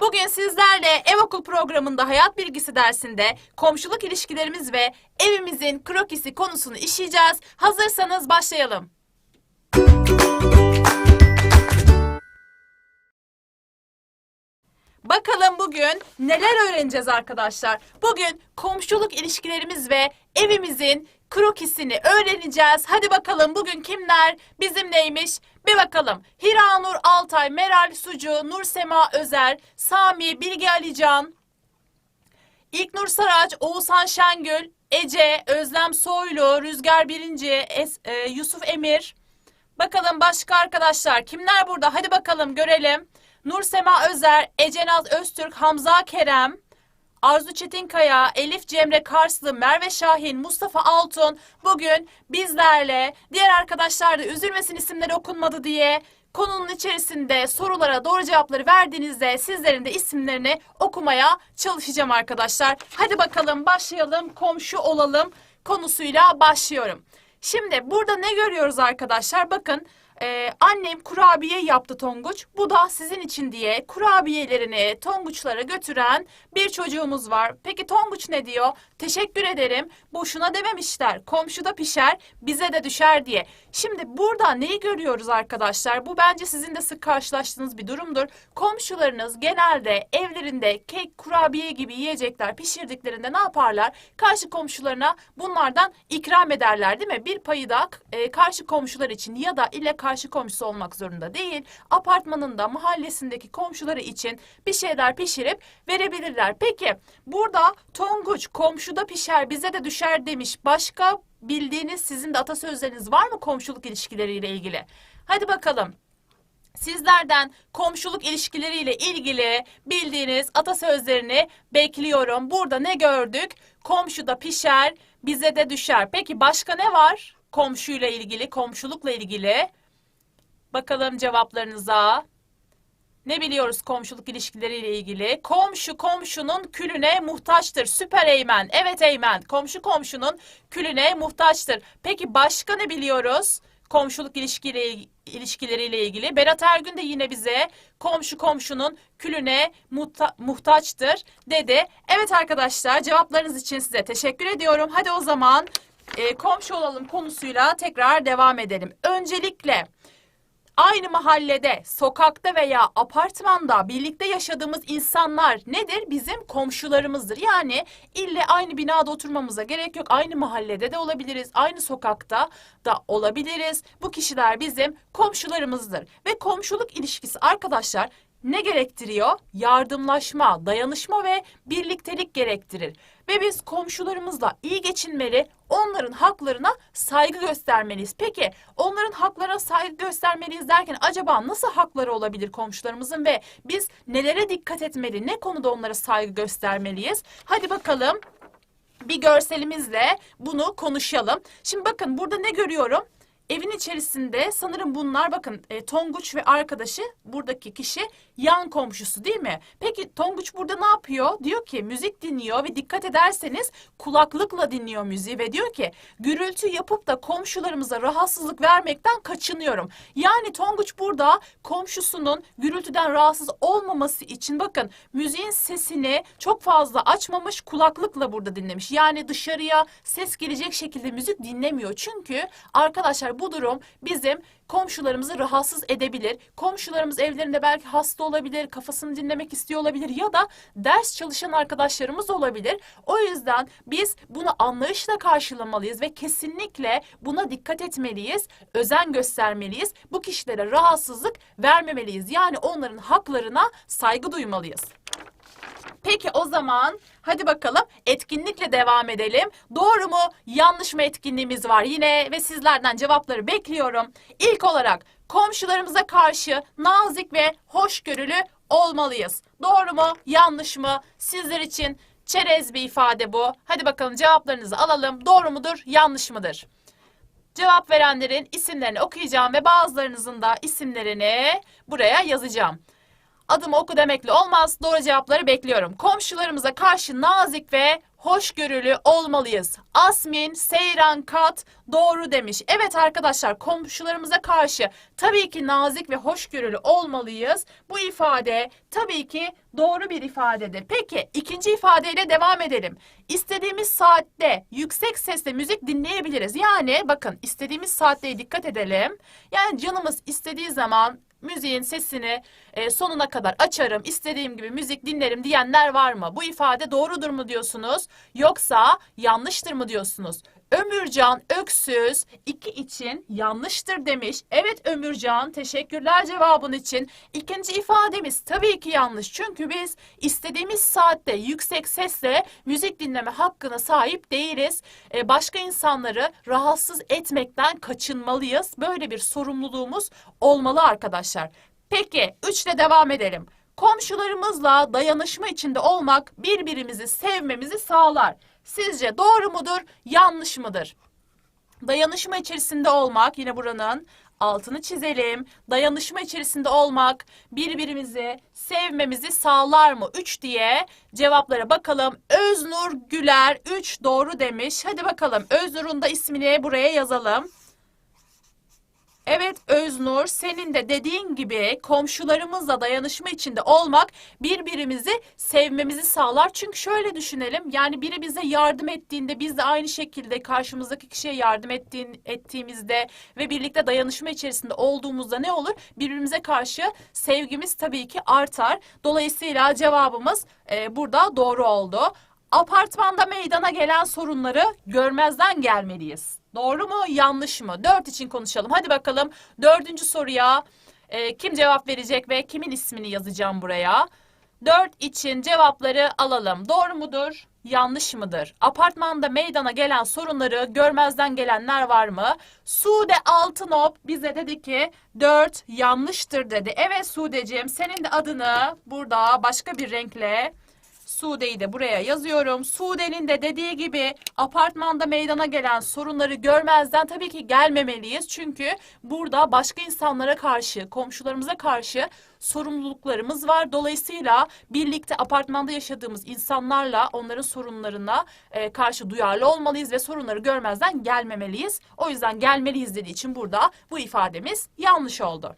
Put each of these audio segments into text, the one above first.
Bugün sizlerle ev okul programında hayat bilgisi dersinde komşuluk ilişkilerimiz ve evimizin krokisi konusunu işleyeceğiz. Hazırsanız başlayalım. Bakalım bugün neler öğreneceğiz arkadaşlar? Bugün komşuluk ilişkilerimiz ve evimizin krokisini öğreneceğiz. Hadi bakalım bugün kimler bizim neymiş? Bir bakalım. Hiranur Altay, Meral Sucu, Nur Sema Özer, Sami Bilge Alican, İlknur Saraç, Oğuzhan Şengül, Ece, Özlem Soylu, Rüzgar Birinci, Es- e, Yusuf Emir. Bakalım başka arkadaşlar kimler burada? Hadi bakalım görelim. Nur Sema Özer, Ecenaz Öztürk, Hamza Kerem, Arzu Çetinkaya, Elif Cemre Karslı, Merve Şahin, Mustafa Altun bugün bizlerle diğer arkadaşlar da üzülmesin isimleri okunmadı diye konunun içerisinde sorulara doğru cevapları verdiğinizde sizlerin de isimlerini okumaya çalışacağım arkadaşlar. Hadi bakalım başlayalım komşu olalım konusuyla başlıyorum. Şimdi burada ne görüyoruz arkadaşlar? Bakın e, annem kurabiye yaptı Tonguç. Bu da sizin için diye kurabiyelerini Tonguçlara götüren bir çocuğumuz var. Peki Tonguç ne diyor? Teşekkür ederim. Boşuna dememişler. Komşuda pişer, bize de düşer diye. Şimdi burada neyi görüyoruz arkadaşlar? Bu bence sizin de sık karşılaştığınız bir durumdur. Komşularınız genelde evlerinde kek, kurabiye gibi yiyecekler pişirdiklerinde ne yaparlar? Karşı komşularına bunlardan ikram ederler değil mi? Bir payı da e, karşı komşular için ya da ile karşı komşusu olmak zorunda değil. Apartmanında, mahallesindeki komşuları için bir şeyler pişirip verebilirler. Peki burada Tonguç komşuda pişer bize de düşer demiş. Başka bildiğiniz sizin de atasözleriniz var mı komşuluk ilişkileriyle ilgili? Hadi bakalım. Sizlerden komşuluk ilişkileriyle ilgili bildiğiniz atasözlerini bekliyorum. Burada ne gördük? Komşuda pişer, bize de düşer. Peki başka ne var? Komşuyla ilgili, komşulukla ilgili. Bakalım cevaplarınıza. Ne biliyoruz komşuluk ilişkileriyle ilgili? Komşu komşunun külüne muhtaçtır. Süper Eymen. Evet Eymen. Komşu komşunun külüne muhtaçtır. Peki başka ne biliyoruz? Komşuluk ilişkiyle, ilişkileriyle ilgili. Berat Ergün de yine bize komşu komşunun külüne muhta- muhtaçtır dedi. Evet arkadaşlar cevaplarınız için size teşekkür ediyorum. Hadi o zaman e, komşu olalım konusuyla tekrar devam edelim. Öncelikle Aynı mahallede, sokakta veya apartmanda birlikte yaşadığımız insanlar nedir? Bizim komşularımızdır. Yani ille aynı binada oturmamıza gerek yok. Aynı mahallede de olabiliriz, aynı sokakta da olabiliriz. Bu kişiler bizim komşularımızdır. Ve komşuluk ilişkisi arkadaşlar ne gerektiriyor? Yardımlaşma, dayanışma ve birliktelik gerektirir. Ve biz komşularımızla iyi geçinmeli, onların haklarına saygı göstermeliyiz. Peki onların haklarına saygı göstermeliyiz derken acaba nasıl hakları olabilir komşularımızın ve biz nelere dikkat etmeli, ne konuda onlara saygı göstermeliyiz? Hadi bakalım bir görselimizle bunu konuşalım. Şimdi bakın burada ne görüyorum? Evin içerisinde sanırım bunlar bakın e, Tonguç ve arkadaşı buradaki kişi yan komşusu değil mi? Peki Tonguç burada ne yapıyor? Diyor ki müzik dinliyor ve dikkat ederseniz kulaklıkla dinliyor müziği ve diyor ki gürültü yapıp da komşularımıza rahatsızlık vermekten kaçınıyorum. Yani Tonguç burada komşusunun gürültüden rahatsız olmaması için bakın müziğin sesini çok fazla açmamış kulaklıkla burada dinlemiş. Yani dışarıya ses gelecek şekilde müzik dinlemiyor. Çünkü arkadaşlar bu durum bizim komşularımızı rahatsız edebilir. Komşularımız evlerinde belki hasta olabilir, kafasını dinlemek istiyor olabilir ya da ders çalışan arkadaşlarımız olabilir. O yüzden biz bunu anlayışla karşılamalıyız ve kesinlikle buna dikkat etmeliyiz, özen göstermeliyiz. Bu kişilere rahatsızlık vermemeliyiz. Yani onların haklarına saygı duymalıyız. Peki o zaman hadi bakalım etkinlikle devam edelim. Doğru mu yanlış mı etkinliğimiz var yine ve sizlerden cevapları bekliyorum. İlk olarak komşularımıza karşı nazik ve hoşgörülü olmalıyız. Doğru mu yanlış mı sizler için çerez bir ifade bu. Hadi bakalım cevaplarınızı alalım. Doğru mudur yanlış mıdır? Cevap verenlerin isimlerini okuyacağım ve bazılarınızın da isimlerini buraya yazacağım. Adımı oku demekle olmaz. Doğru cevapları bekliyorum. Komşularımıza karşı nazik ve hoşgörülü olmalıyız. Asmin Seyran Kat doğru demiş. Evet arkadaşlar komşularımıza karşı tabii ki nazik ve hoşgörülü olmalıyız. Bu ifade tabii ki doğru bir ifadedir. Peki ikinci ifadeyle devam edelim. İstediğimiz saatte yüksek sesle müzik dinleyebiliriz. Yani bakın istediğimiz saatte dikkat edelim. Yani canımız istediği zaman müziğin sesini e, sonuna kadar açarım, istediğim gibi müzik dinlerim diyenler var mı? Bu ifade doğrudur mu diyorsunuz? Yoksa yanlıştır mı diyorsunuz? Ömürcan Öksüz iki için yanlıştır demiş. Evet Ömürcan teşekkürler cevabın için. İkinci ifademiz tabii ki yanlış. Çünkü biz istediğimiz saatte yüksek sesle müzik dinleme hakkına sahip değiliz. Ee, başka insanları rahatsız etmekten kaçınmalıyız. Böyle bir sorumluluğumuz olmalı arkadaşlar. Peki üçle devam edelim. Komşularımızla dayanışma içinde olmak birbirimizi sevmemizi sağlar. Sizce doğru mudur, yanlış mıdır? Dayanışma içerisinde olmak, yine buranın altını çizelim. Dayanışma içerisinde olmak birbirimizi sevmemizi sağlar mı? 3 diye cevaplara bakalım. Öznur Güler 3 doğru demiş. Hadi bakalım Öznur'un da ismini buraya yazalım. Evet Öznur, senin de dediğin gibi komşularımızla dayanışma içinde olmak birbirimizi sevmemizi sağlar. Çünkü şöyle düşünelim, yani biri bize yardım ettiğinde biz de aynı şekilde karşımızdaki kişiye yardım ettiğin, ettiğimizde ve birlikte dayanışma içerisinde olduğumuzda ne olur? Birbirimize karşı sevgimiz tabii ki artar. Dolayısıyla cevabımız e, burada doğru oldu. Apartmanda meydana gelen sorunları görmezden gelmeliyiz. Doğru mu yanlış mı? Dört için konuşalım. Hadi bakalım dördüncü soruya e, kim cevap verecek ve kimin ismini yazacağım buraya? Dört için cevapları alalım. Doğru mudur? Yanlış mıdır? Apartmanda meydana gelen sorunları görmezden gelenler var mı? Sude Altınop bize dedi ki dört yanlıştır dedi. Evet Sudeciğim senin de adını burada başka bir renkle Sude'yi de buraya yazıyorum. Sude'nin de dediği gibi apartmanda meydana gelen sorunları görmezden tabii ki gelmemeliyiz. Çünkü burada başka insanlara karşı, komşularımıza karşı sorumluluklarımız var. Dolayısıyla birlikte apartmanda yaşadığımız insanlarla onların sorunlarına e, karşı duyarlı olmalıyız ve sorunları görmezden gelmemeliyiz. O yüzden gelmeliyiz dediği için burada bu ifademiz yanlış oldu.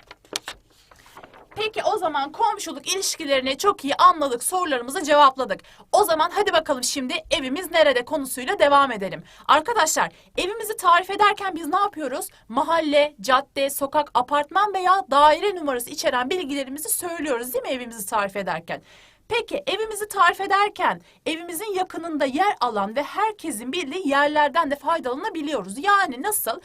Peki o zaman komşuluk ilişkilerini çok iyi anladık, sorularımızı cevapladık. O zaman hadi bakalım şimdi evimiz nerede konusuyla devam edelim. Arkadaşlar evimizi tarif ederken biz ne yapıyoruz? Mahalle, cadde, sokak, apartman veya daire numarası içeren bilgilerimizi söylüyoruz değil mi evimizi tarif ederken? Peki evimizi tarif ederken evimizin yakınında yer alan ve herkesin bildiği yerlerden de faydalanabiliyoruz. Yani nasıl?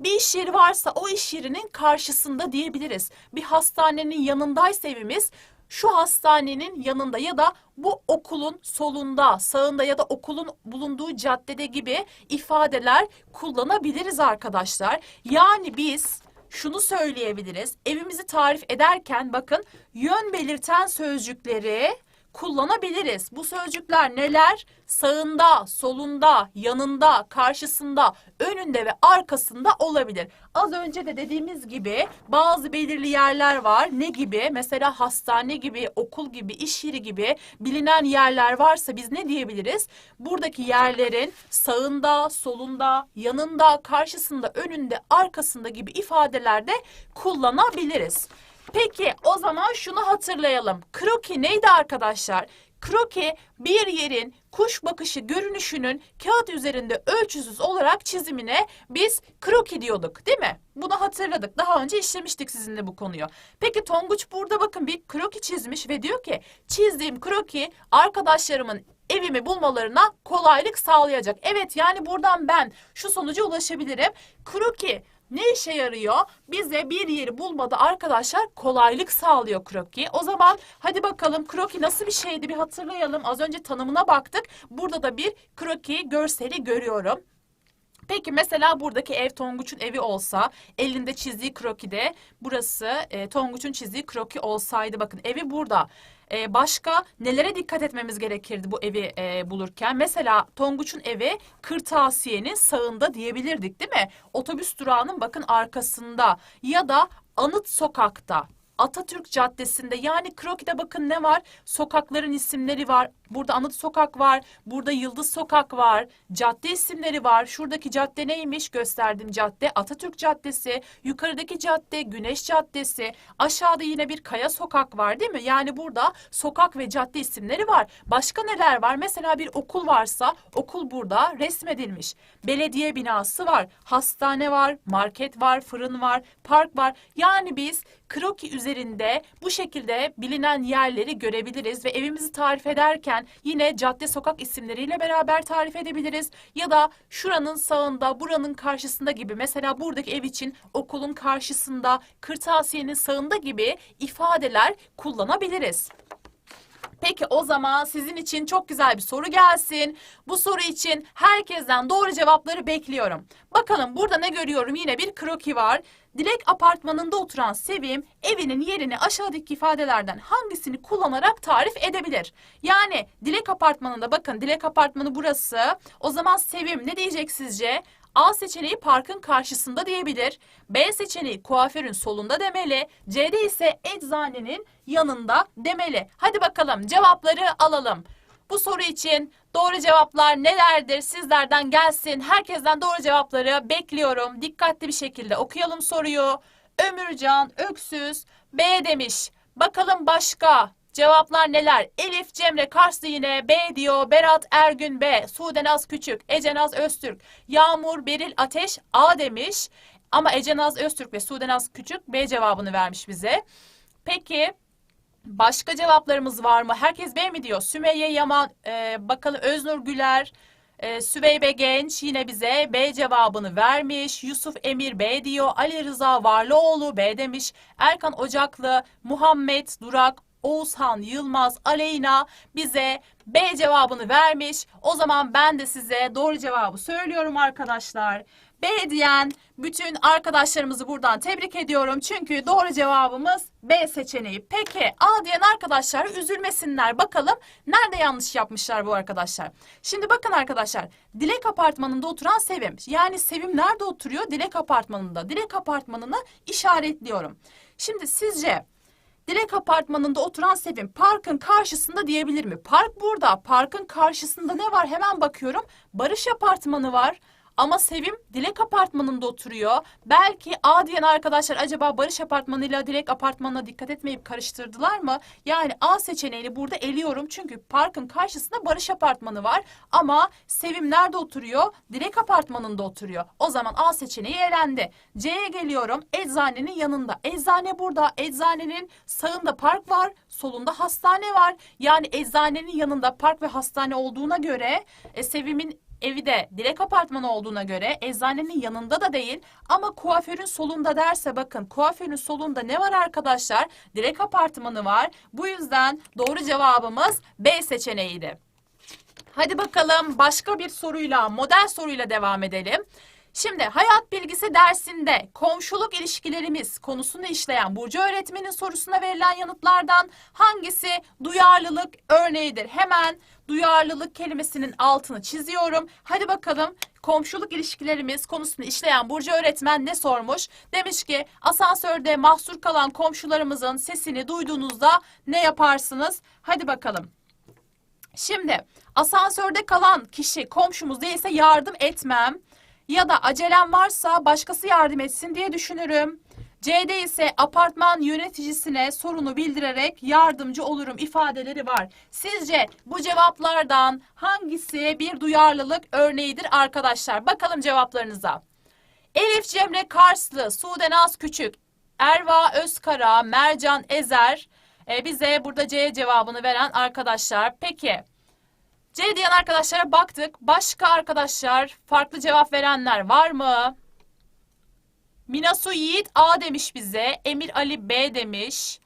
Bir iş yeri varsa o iş yerinin karşısında diyebiliriz. Bir hastanenin yanındaysa evimiz şu hastanenin yanında ya da bu okulun solunda, sağında ya da okulun bulunduğu caddede gibi ifadeler kullanabiliriz arkadaşlar. Yani biz şunu söyleyebiliriz. Evimizi tarif ederken bakın yön belirten sözcükleri kullanabiliriz. Bu sözcükler neler? Sağında, solunda, yanında, karşısında, önünde ve arkasında olabilir. Az önce de dediğimiz gibi bazı belirli yerler var. Ne gibi? Mesela hastane gibi, okul gibi, iş yeri gibi bilinen yerler varsa biz ne diyebiliriz? Buradaki yerlerin sağında, solunda, yanında, karşısında, önünde, arkasında gibi ifadelerde kullanabiliriz. Peki o zaman şunu hatırlayalım. Kroki neydi arkadaşlar? Kroki bir yerin kuş bakışı görünüşünün kağıt üzerinde ölçüsüz olarak çizimine biz kroki diyorduk değil mi? Bunu hatırladık. Daha önce işlemiştik sizinle bu konuyu. Peki Tonguç burada bakın bir kroki çizmiş ve diyor ki çizdiğim kroki arkadaşlarımın evimi bulmalarına kolaylık sağlayacak. Evet yani buradan ben şu sonuca ulaşabilirim. Kroki ne işe yarıyor? Bize bir yeri bulmada arkadaşlar kolaylık sağlıyor kroki. O zaman hadi bakalım kroki nasıl bir şeydi bir hatırlayalım. Az önce tanımına baktık. Burada da bir kroki görseli görüyorum. Peki mesela buradaki ev Tonguç'un evi olsa, elinde çizdiği krokide burası e, Tonguç'un çizdiği kroki olsaydı bakın evi burada. E, başka nelere dikkat etmemiz gerekirdi bu evi e, bulurken? Mesela Tonguç'un evi kırtasiyenin sağında diyebilirdik değil mi? Otobüs durağının bakın arkasında ya da Anıt Sokak'ta. Atatürk Caddesi'nde yani krokide bakın ne var? Sokakların isimleri var. Burada Anıt Sokak var. Burada Yıldız Sokak var. Cadde isimleri var. Şuradaki cadde neymiş? Gösterdiğim cadde Atatürk Caddesi. Yukarıdaki cadde Güneş Caddesi. Aşağıda yine bir Kaya Sokak var değil mi? Yani burada sokak ve cadde isimleri var. Başka neler var? Mesela bir okul varsa okul burada resmedilmiş. Belediye binası var. Hastane var. Market var. Fırın var. Park var. Yani biz kroki üzerinde bu şekilde bilinen yerleri görebiliriz ve evimizi tarif ederken yine cadde sokak isimleriyle beraber tarif edebiliriz. Ya da şuranın sağında, buranın karşısında gibi mesela buradaki ev için okulun karşısında, kırtasiyenin sağında gibi ifadeler kullanabiliriz. Peki o zaman sizin için çok güzel bir soru gelsin. Bu soru için herkesten doğru cevapları bekliyorum. Bakalım burada ne görüyorum? Yine bir kroki var. Dilek apartmanında oturan Sevim evinin yerini aşağıdaki ifadelerden hangisini kullanarak tarif edebilir? Yani Dilek apartmanında bakın Dilek apartmanı burası. O zaman Sevim ne diyecek sizce? A seçeneği parkın karşısında diyebilir. B seçeneği kuaförün solunda demeli. C'de ise eczanenin yanında demeli. Hadi bakalım cevapları alalım. Bu soru için doğru cevaplar nelerdir sizlerden gelsin. Herkesten doğru cevapları bekliyorum. Dikkatli bir şekilde okuyalım soruyu. Ömürcan Öksüz B demiş. Bakalım başka cevaplar neler? Elif Cemre Karslı yine B diyor. Berat Ergün B. Sudenaz Küçük. Ecenaz Öztürk. Yağmur Beril Ateş A demiş. Ama Ecenaz Öztürk ve Sudenaz Küçük B cevabını vermiş bize. Peki Başka cevaplarımız var mı? Herkes B mi diyor? Sümeyye Yaman, e, bakalım Öznur Güler, e, Süveybe Genç yine bize B cevabını vermiş. Yusuf Emir B diyor. Ali Rıza Varlıoğlu B demiş. Erkan Ocaklı, Muhammed Durak, Oğuzhan Yılmaz, Aleyna bize B cevabını vermiş. O zaman ben de size doğru cevabı söylüyorum arkadaşlar. B diyen bütün arkadaşlarımızı buradan tebrik ediyorum. Çünkü doğru cevabımız B seçeneği. Peki A diyen arkadaşlar üzülmesinler. Bakalım nerede yanlış yapmışlar bu arkadaşlar. Şimdi bakın arkadaşlar. Dilek apartmanında oturan Sevim. Yani Sevim nerede oturuyor? Dilek apartmanında. Dilek apartmanını işaretliyorum. Şimdi sizce Dilek apartmanında oturan Sevim parkın karşısında diyebilir mi? Park burada. Parkın karşısında ne var? Hemen bakıyorum. Barış apartmanı var. Ama Sevim Dilek apartmanında oturuyor. Belki A diyen arkadaşlar acaba Barış apartmanıyla Dilek apartmanına dikkat etmeyip karıştırdılar mı? Yani A seçeneğini burada eliyorum. Çünkü parkın karşısında Barış apartmanı var. Ama Sevim nerede oturuyor? Dilek apartmanında oturuyor. O zaman A seçeneği elendi. C'ye geliyorum. Eczanenin yanında. Eczane burada. Eczanenin sağında park var. Solunda hastane var. Yani eczanenin yanında park ve hastane olduğuna göre e, Sevim'in evi de Dilek Apartmanı olduğuna göre eczanenin yanında da değil ama kuaförün solunda derse bakın kuaförün solunda ne var arkadaşlar? Dilek Apartmanı var. Bu yüzden doğru cevabımız B seçeneğiydi. Hadi bakalım başka bir soruyla, model soruyla devam edelim. Şimdi hayat bilgisi dersinde komşuluk ilişkilerimiz konusunu işleyen Burcu öğretmenin sorusuna verilen yanıtlardan hangisi duyarlılık örneğidir? Hemen duyarlılık kelimesinin altını çiziyorum. Hadi bakalım komşuluk ilişkilerimiz konusunu işleyen Burcu öğretmen ne sormuş? Demiş ki asansörde mahsur kalan komşularımızın sesini duyduğunuzda ne yaparsınız? Hadi bakalım. Şimdi asansörde kalan kişi komşumuz değilse yardım etmem. Ya da acelem varsa başkası yardım etsin diye düşünürüm. C'de ise apartman yöneticisine sorunu bildirerek yardımcı olurum ifadeleri var. Sizce bu cevaplardan hangisi bir duyarlılık örneğidir arkadaşlar? Bakalım cevaplarınıza. Elif Cemre Karslı, Sude Naz Küçük, Erva Özkara, Mercan Ezer e, bize burada C cevabını veren arkadaşlar. Peki C diyen arkadaşlara baktık. Başka arkadaşlar farklı cevap verenler var mı? Minasu Yiğit A demiş bize. Emir Ali B demiş.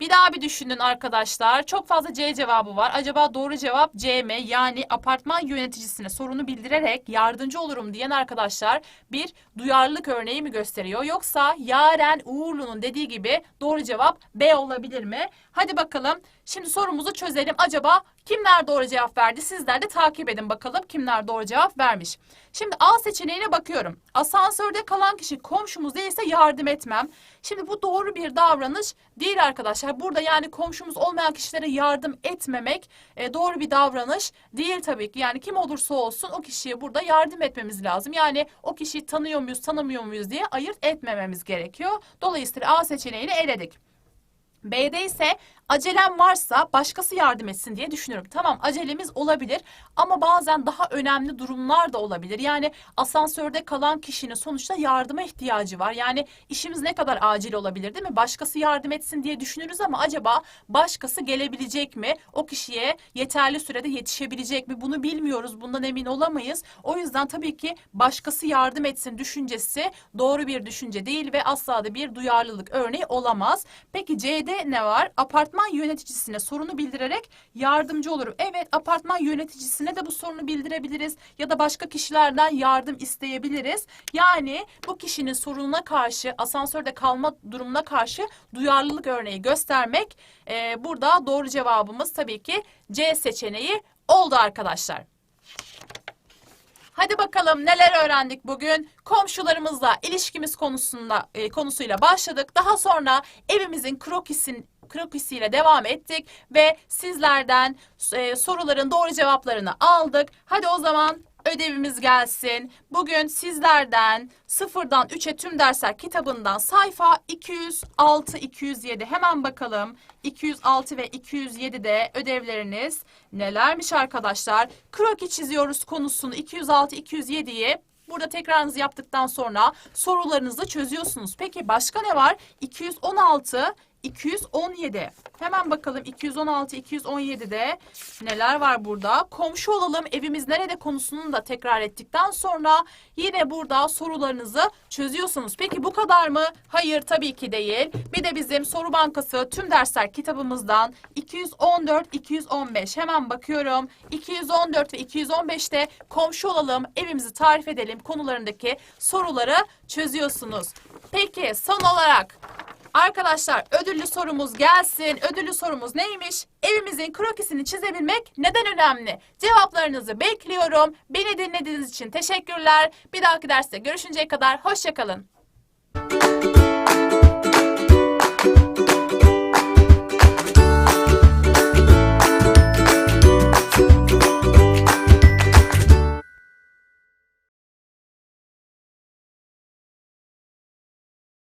Bir daha bir düşünün arkadaşlar. Çok fazla C cevabı var. Acaba doğru cevap C mi? Yani apartman yöneticisine sorunu bildirerek yardımcı olurum diyen arkadaşlar bir duyarlılık örneği mi gösteriyor? Yoksa Yaren Uğurlu'nun dediği gibi doğru cevap B olabilir mi? Hadi bakalım. Şimdi sorumuzu çözelim. Acaba kimler doğru cevap verdi? Sizler de takip edin bakalım kimler doğru cevap vermiş. Şimdi A seçeneğine bakıyorum. Asansörde kalan kişi komşumuz değilse yardım etmem. Şimdi bu doğru bir davranış değil arkadaşlar. Burada yani komşumuz olmayan kişilere yardım etmemek e, doğru bir davranış değil tabii ki. Yani kim olursa olsun o kişiye burada yardım etmemiz lazım. Yani o kişiyi tanıyor muyuz, tanımıyor muyuz diye ayırt etmememiz gerekiyor. Dolayısıyla A seçeneğini eledik. B'de ise acelem varsa başkası yardım etsin diye düşünüyorum. Tamam acelemiz olabilir ama bazen daha önemli durumlar da olabilir. Yani asansörde kalan kişinin sonuçta yardıma ihtiyacı var. Yani işimiz ne kadar acil olabilir değil mi? Başkası yardım etsin diye düşünürüz ama acaba başkası gelebilecek mi? O kişiye yeterli sürede yetişebilecek mi? Bunu bilmiyoruz. Bundan emin olamayız. O yüzden tabii ki başkası yardım etsin düşüncesi doğru bir düşünce değil ve asla da bir duyarlılık örneği olamaz. Peki C'de ne var? Apartman yöneticisine sorunu bildirerek yardımcı olurum. Evet, apartman yöneticisine de bu sorunu bildirebiliriz ya da başka kişilerden yardım isteyebiliriz. Yani bu kişinin sorununa karşı, asansörde kalma durumuna karşı duyarlılık örneği göstermek e, burada doğru cevabımız tabii ki C seçeneği oldu arkadaşlar. Hadi bakalım neler öğrendik bugün? Komşularımızla ilişkimiz konusunda e, konusuyla başladık. Daha sonra evimizin krokisin krokisiyle devam ettik ve sizlerden e, soruların doğru cevaplarını aldık. Hadi o zaman ödevimiz gelsin. Bugün sizlerden sıfırdan 3'e tüm dersler kitabından sayfa 206 207 hemen bakalım. 206 ve 207'de ödevleriniz nelermiş arkadaşlar? Kroki çiziyoruz konusunu 206 207'yi Burada tekrarınızı yaptıktan sonra sorularınızı çözüyorsunuz. Peki başka ne var? 216 217. Hemen bakalım 216 217'de neler var burada? Komşu olalım evimiz nerede konusunu da tekrar ettikten sonra yine burada sorularınızı çözüyorsunuz. Peki bu kadar mı? Hayır tabii ki değil. Bir de bizim soru bankası tüm dersler kitabımızdan 214 215 hemen bakıyorum. 214 ve 215'te komşu olalım evimizi tarif edelim konularındaki soruları çözüyorsunuz. Peki son olarak Arkadaşlar ödüllü sorumuz gelsin. Ödüllü sorumuz neymiş? Evimizin krokisini çizebilmek neden önemli? Cevaplarınızı bekliyorum. Beni dinlediğiniz için teşekkürler. Bir dahaki derste görüşünceye kadar hoşçakalın.